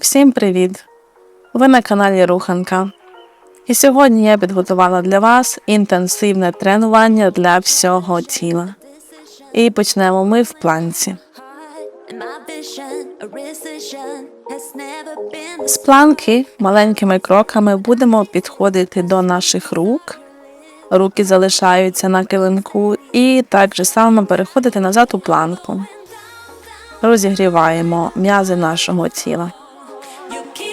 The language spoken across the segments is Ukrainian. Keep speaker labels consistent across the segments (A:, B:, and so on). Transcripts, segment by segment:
A: Всім привіт! Ви на каналі Руханка. І сьогодні я підготувала для вас інтенсивне тренування для всього тіла. І почнемо ми в планці. З планки маленькими кроками будемо підходити до наших рук. Руки залишаються на килимку і так же само переходити назад у планку. Розігріваємо м'язи нашого тіла.
B: You keep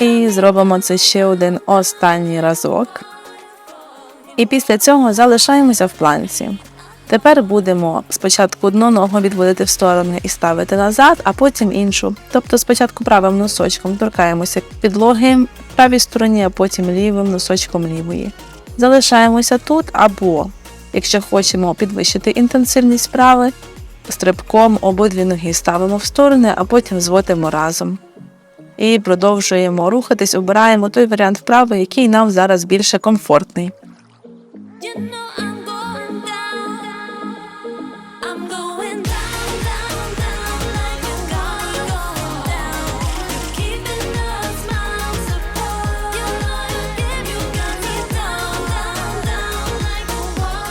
A: І зробимо це ще один останній разок. І після цього залишаємося в планці. Тепер будемо спочатку одну ногу відводити в сторони і ставити назад, а потім іншу. Тобто спочатку правим носочком торкаємося підлоги в правій стороні, а потім лівим носочком лівої. Залишаємося тут або, якщо хочемо підвищити інтенсивність вправи, стрибком обидві ноги ставимо в сторони, а потім зводимо разом. І продовжуємо рухатись, обираємо той варіант вправи, який нам зараз більше комфортний.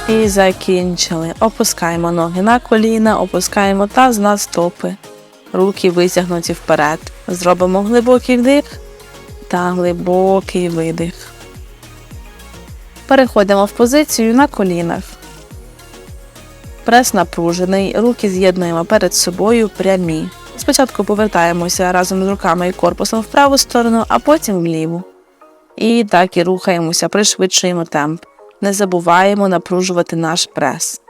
A: І закінчили. Опускаємо ноги на коліна, опускаємо таз на стопи. Руки витягнуті вперед. Зробимо глибокий вдих та глибокий видих. Переходимо в позицію на колінах. Прес напружений, руки з'єднуємо перед собою прямі. Спочатку повертаємося разом з руками і корпусом в праву сторону, а потім вліву. І так і рухаємося, пришвидшуємо темп. Не забуваємо напружувати наш прес.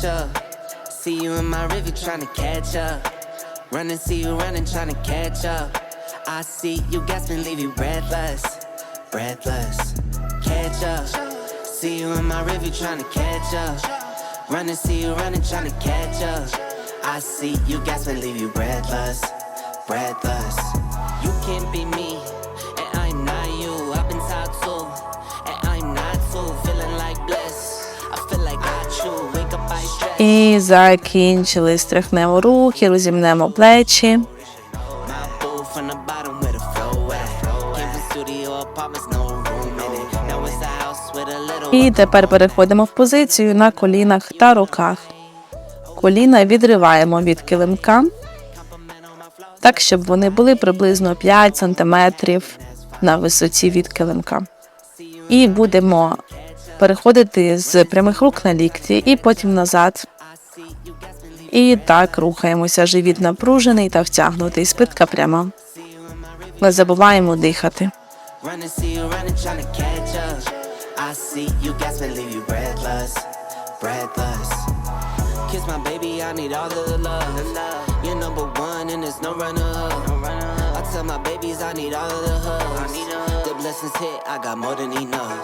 C: catch up. See you in my river trying to catch up. Run and see you running trying to catch up. I see you gasping, leave you breathless, breathless. Catch up. See you in my river trying to catch up. Run and see you running trying to catch up. I see you gasping, leave you breathless, breathless. You can't be me, and I'm not you. I've been taught to, and I'm not too. Feeling like bliss. I feel like I chew. Wake up, I stress.
A: І закінчили. Стряхнемо руки, розімнемо плечі. І тепер переходимо в позицію на колінах та руках. Коліна відриваємо від килимка, так, щоб вони були приблизно 5 см на висоті від килимка. І будемо переходити з прямих рук на лікті і потім назад. І так рухаємося. Живіт напружений та втягнутий, спитка пряма. Не забуваємо дихати.
C: I see you gasping, leave you breathless, breathless. Kiss my baby, I need all of the love. You're number one, and there's no runner up. I tell my babies I need all of the hugs. The blessings hit, I got more than enough.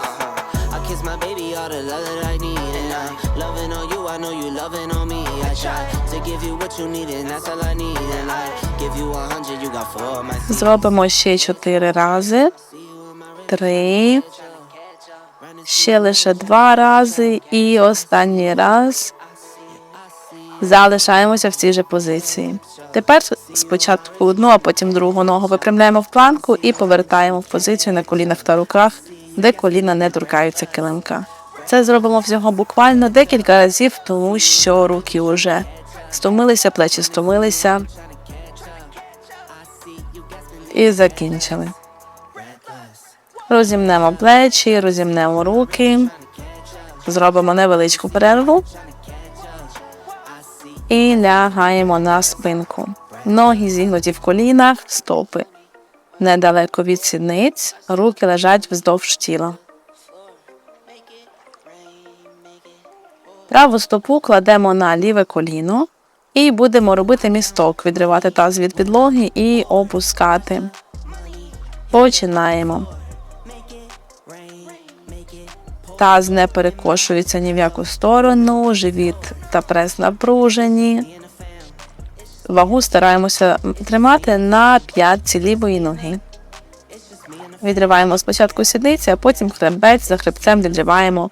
C: I kiss my baby all the love that I need, and I'm loving on you. I know you loving on me. I try to give you what you need, and that's all I need. And I give you a hundred, you got four of my seeds.
A: Зробимо ще чотири рази. Три. Ще лише два рази. І останній раз. Залишаємося в цій же позиції. Тепер спочатку одну, а потім другу ногу випрямляємо в планку і повертаємо в позицію на колінах та руках, де коліна не торкаються килимка. Це зробимо всього буквально декілька разів, тому що руки вже стомилися, плечі стомилися. І закінчили. Розімнемо плечі, розімнемо руки, зробимо невеличку перерву і лягаємо на спинку. Ноги зігнуті в колінах, стопи. Недалеко від сідниць, руки лежать вздовж тіла. Праву стопу кладемо на ліве коліно і будемо робити місток, відривати таз від підлоги і опускати. Починаємо. Таз не перекошується ні в яку сторону, живіт та прес напружені. Вагу стараємося тримати на п'ятці лівої ноги. Відриваємо спочатку сідниці, а потім хребець за хребцем відриваємо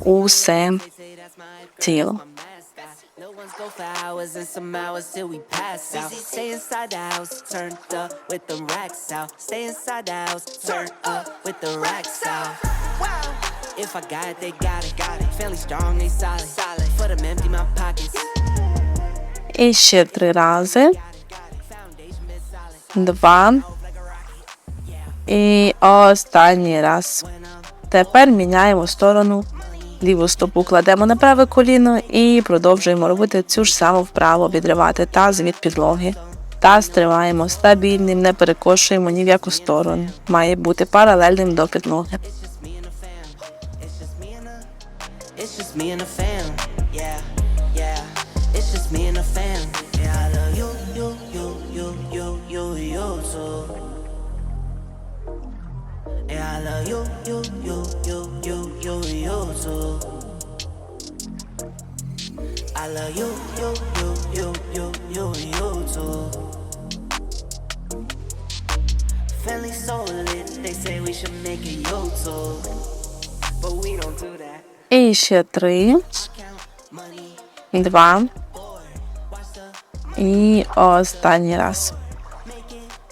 A: усе тіло.
C: Stay inside out. Turned up with the racks out. If I got it, they got it. Got it. Family strong, they solid. Solid. For them empty my pockets.
A: І ще три рази. Два. І останній раз. Тепер міняємо сторону. Ліву стопу кладемо на праве коліно і продовжуємо робити цю ж саму вправу, відривати таз від підлоги. Таз тримаємо стабільним, не перекошуємо ні в яку сторону. Має бути паралельним до підлоги.
C: It's just me and the fam. Yeah, yeah. It's just me and the fam. Yeah, I love you, you, you, you, you, you, you too. Yeah, I love you, you, you, you, you, you, you too. I love you, you, you, you, you, you,
A: І ще три, два. І останній раз.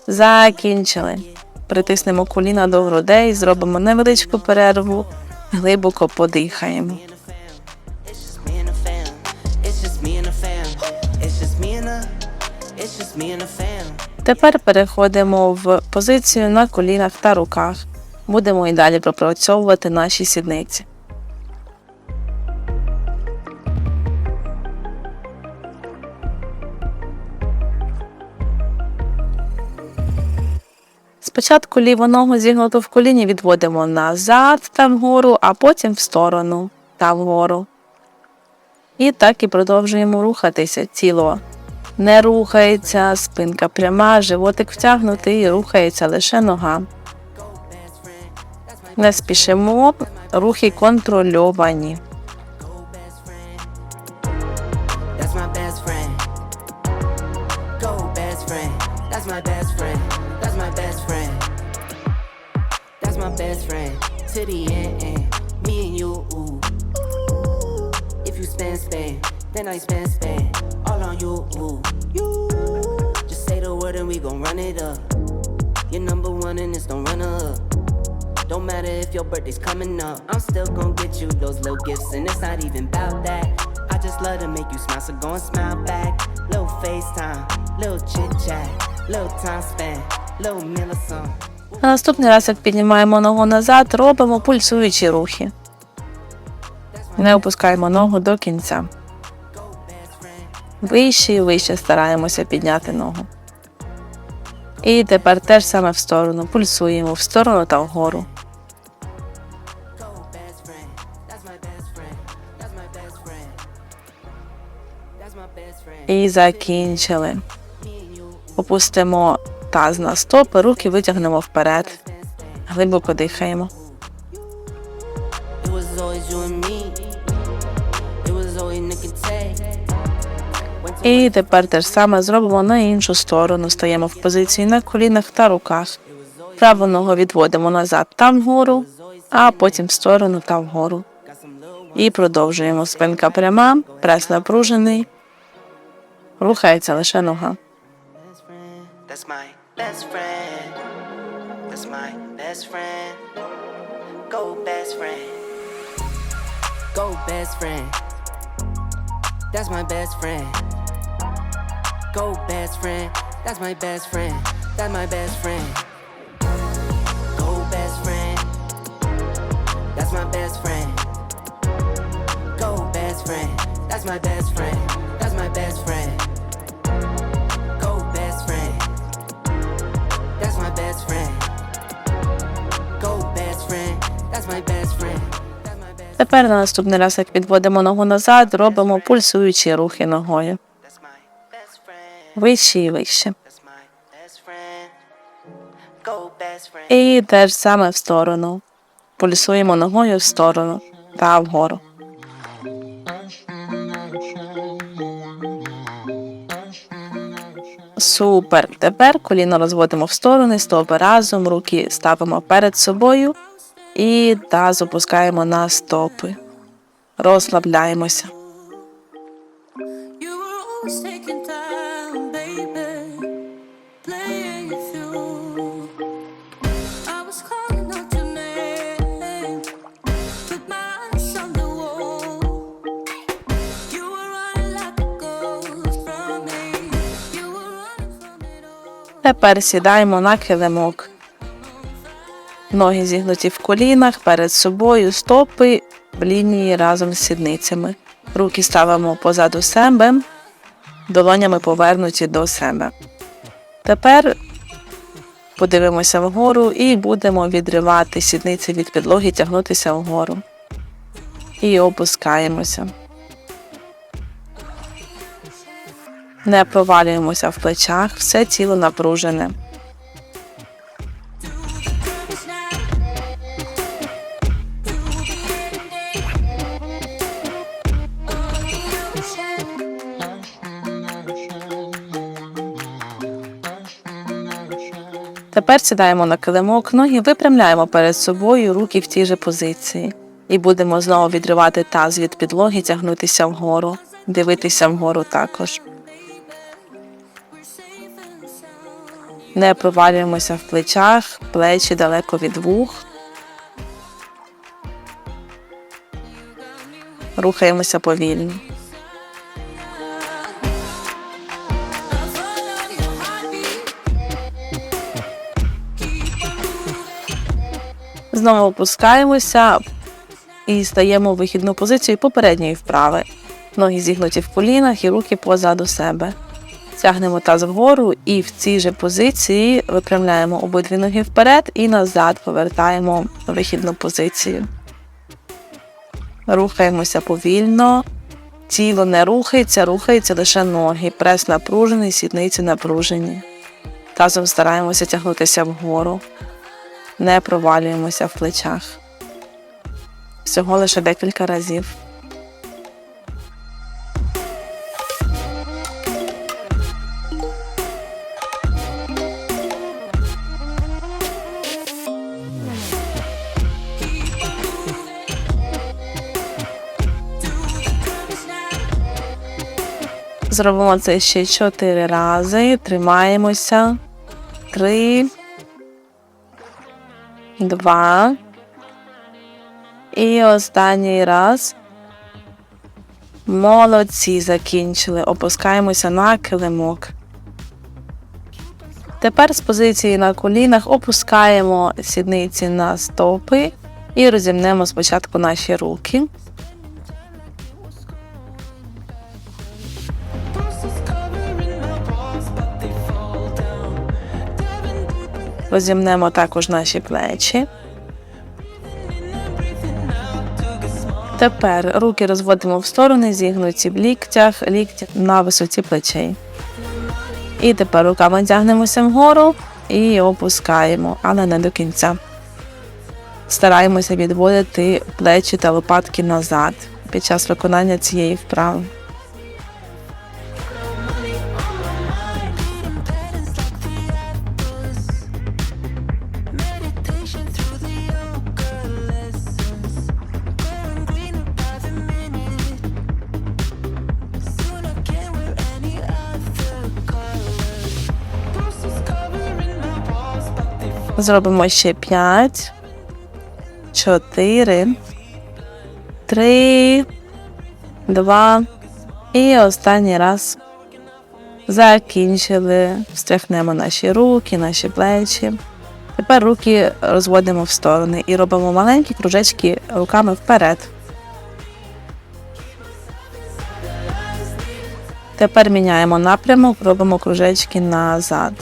A: Закінчили. Притиснемо коліна до грудей, зробимо невеличку перерву, глибоко подихаємо. Тепер переходимо в позицію на колінах та руках. Будемо і далі пропрацьовувати наші сідниці. Спочатку ліву ногу зігнуту в коліні відводимо назад та вгору, а потім в сторону та вгору. І так і продовжуємо рухатися. Тіло не рухається, спинка пряма, животик втягнутий, рухається лише нога. Не спішимо, рухи контрольовані.
C: That's my best friend. Go, best friend. That's my best friend. That's my best friend. That's my best friend. To the end, end. me and you. Ooh. If you spend, spend, then I spend, spend. All on you. Ooh. You. Just say the word and we gon' run it up. You're number one and it's don't run up. Don't matter if your birthday's coming up. I'm still gon' get you those little gifts, and it's not even about that. I just love to make you smile, so go and smile back. Little FaceTime, little chit chat,
A: На наступний раз, як піднімаємо ногу назад, робимо пульсуючі рухи. Не опускаємо ногу до кінця. Вище і вище стараємося підняти ногу. І тепер теж саме в сторону. Пульсуємо в сторону та вгору. І закінчили. Опустимо таз на стопи, руки витягнемо вперед. Глибоко дихаємо. І тепер те ж саме зробимо на іншу сторону. Стаємо в позиції на колінах та руках. Праву ногу відводимо назад та вгору, а потім в сторону та вгору. І продовжуємо. Спинка пряма, прес напружений. Рухається лише нога.
C: That's my best friend. That's my best friend. Go, best friend. Go best friend. That's my best friend. Go best friend. That's my best friend. That's my best friend. Go best friend. That's my best friend. Go best friend. That's my best friend. That's my best friend.
A: Тепер на наступний раз, як відводимо ногу назад, робимо пульсуючі рухи ногою. Вище і вище. І те ж саме в сторону. Пульсуємо ногою в сторону та вгору. Супер. Тепер коліно розводимо в сторони, стопи разом, руки ставимо перед собою і таз опускаємо на стопи. Розслабляємося. Тепер сідаємо на килимок. Ноги зігнуті в колінах перед собою, стопи в лінії разом з сідницями. Руки ставимо позаду себе, долонями повернуті до себе. Тепер подивимося вгору і будемо відривати сідниці від підлоги, тягнутися вгору. І опускаємося. Не провалюємося в плечах, все тіло напружене. Тепер сідаємо на килимок, ноги випрямляємо перед собою, руки в тій же позиції. І будемо знову відривати таз від підлоги, тягнутися вгору, дивитися вгору також. Не провалюємося в плечах, плечі далеко від вух. Рухаємося повільно. Знову опускаємося і стаємо в вихідну позицію попередньої вправи. Ноги зігнуті в колінах і руки позаду себе. Тягнемо таз вгору і в цій же позиції випрямляємо обидві ноги вперед і назад повертаємо в вихідну позицію. Рухаємося повільно. Тіло не рухається, рухаються лише ноги. Прес напружений, сідниці напружені. Тазом стараємося тягнутися вгору. Не провалюємося в плечах. Всього лише декілька разів. Зробимо це ще чотири рази. Тримаємося. Три. Два. І останній раз. Молодці, закінчили. Опускаємося на килимок. Тепер з позиції на колінах опускаємо сідниці на стопи і розімнемо спочатку наші руки. Розімнемо також наші плечі. Тепер руки розводимо в сторони, зігнуті в ліктях, лікті на висоті плечей. І тепер руками тягнемося вгору і опускаємо, але не до кінця. Стараємося відводити плечі та лопатки назад під час виконання цієї вправи. Зробимо ще 5, 4, Три, два. І останній раз. Закінчили. Встряхнемо наші руки, наші плечі. Тепер руки розводимо в сторони і робимо маленькі кружечки руками вперед. Тепер міняємо напрямок, робимо кружечки назад.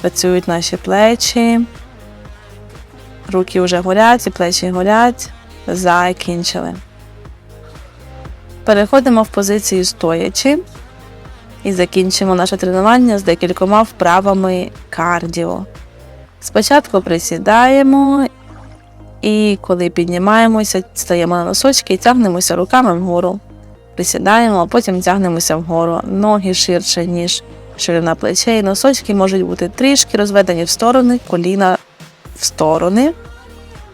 A: Працюють наші плечі. Руки вже горять, і плечі горять. Закінчили. Переходимо в позицію стоячи і закінчимо наше тренування з декількома вправами кардіо. Спочатку присідаємо, і коли піднімаємося, стаємо на носочки і тягнемося руками вгору. Присідаємо, а потім тягнемося вгору. Ноги ширше, ніж ширина плечей. Носочки можуть бути трішки розведені в сторони, коліна в сторони.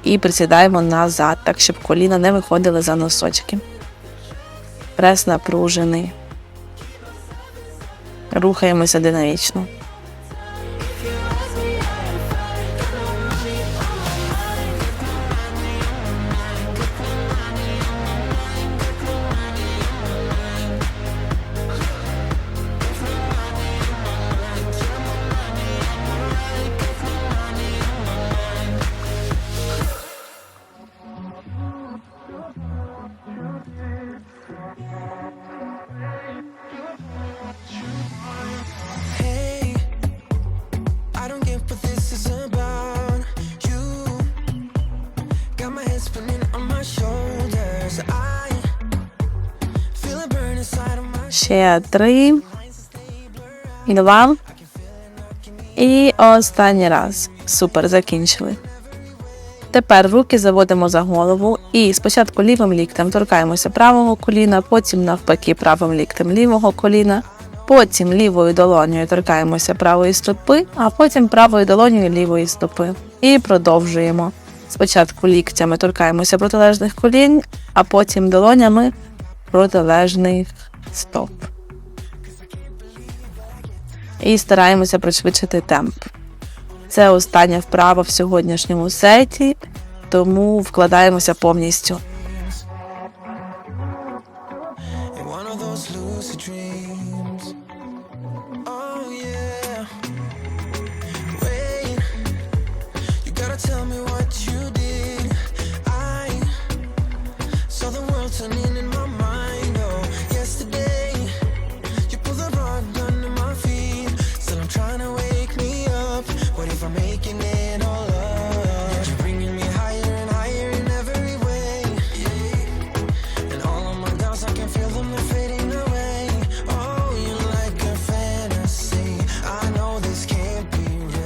A: І присідаємо назад, так щоб коліна не виходили за носочки. Прес напружений. Рухаємося динамічно. Ще три. І два. І останній раз. Супер, закінчили. Тепер руки заводимо за голову і спочатку лівим ліктем торкаємося правого коліна, потім навпаки правим ліктем лівого коліна, потім лівою долонею торкаємося правої стопи, а потім правою долонею лівої стопи. І продовжуємо. Спочатку ліктями торкаємося протилежних колін, а потім долонями протилежних стоп. І стараємося пришвидшити темп. Це остання вправа в сьогоднішньому сеті, тому вкладаємося повністю.
C: in one of those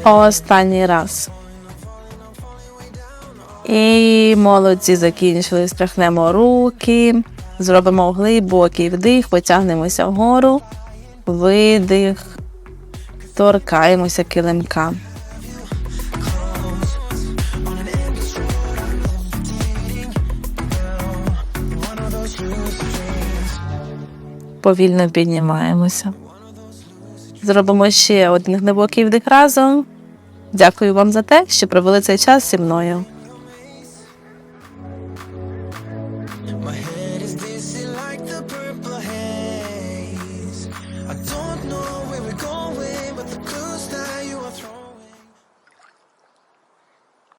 A: Останній раз. І молодці закінчили. Стряхнемо руки, зробимо глибокий вдих, потягнемося вгору, видих, торкаємося килимка. Повільно піднімаємося. Зробимо ще один глибокий вдих разом. Дякую вам за те, що провели цей час зі мною.